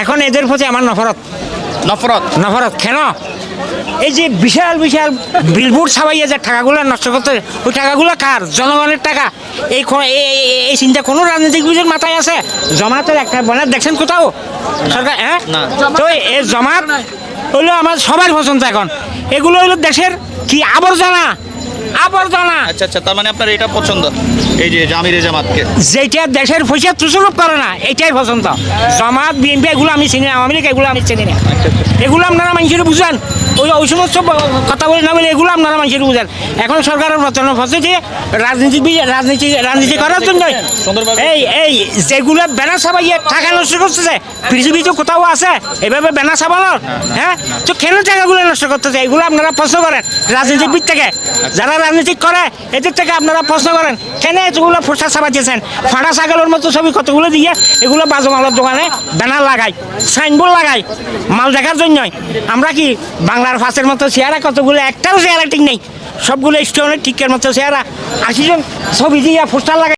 এখন এদের প্রতি আমার নফরত। নফরত? নফরত কেন? এই যে বিশাল বিশাল বিলবোর্ড ছাপাইয়া যে টাকাগুলো নষ্ট করতে ওই টাকাগুলো কার? জনগণের টাকা। এই এই- চিন্তা কোনো রাজনৈতিক বিজের মাথায় আছে? জমাতের একটা বনার দেখছেন কোথাও? সরকার হ্যাঁ? তো এই জমাত হইল আমার সবার পছন্দ এখন। এগুলো হইল দেশের কি আবর্জনা? আবর্জনা। আচ্ছা আচ্ছা তার মানে আপনার এটা পছন্দ। এই যে জামিরে জামাতকে। যেটা দেশের পয়সা তুসরূপ করে না এটাই পছন্দ। জামাত বিএনপি এগুলো আমি চিনি না আওয়ামী লীগ এগুলো আমি চিনি না। এগুলো আপনারা মানুষের বুঝান। ওই ওই সমস্ত কথা বলে না বলে এগুলো আপনারা মানুষের বুঝান। এখন সরকারের বর্তমান পদ্ধতি রাজনীতি রাজনীতি রাজনীতি করার জন্য এই এই যেগুলো ব্যানার ছাপাইয়ে টাকা নষ্ট করতেছে পৃথিবী তো কোথাও আছে এভাবে ব্যানার ছাপানোর হ্যাঁ তো কেন টাকাগুলো নষ্ট করতেছে? এগুলো আপনারা প্রশ্ন করেন রাজনীতিবিদ থেকে। যারা রাজনীতি করে, এদের থেকে আপনারা প্রশ্ন করেন, কেন এতগুলো ফোসা দিয়েছেন? ফাটা ছাগলের মতো ছবি কতগুলো দিয়ে এগুলো বাজু মালের দোকানে ব্যানার লাগাই সাইনবোর্ড লাগাই মাল দেখার জন্যই। আমরা কি বাংলার ফাঁসের মতো চেহারা, কতগুলো একটাও চেহারা ঠিক নেই, সবগুলো স্টোনের টিকের মতো চেহারা। আশি জন ছবি দিয়ে পোস্টার লাগাই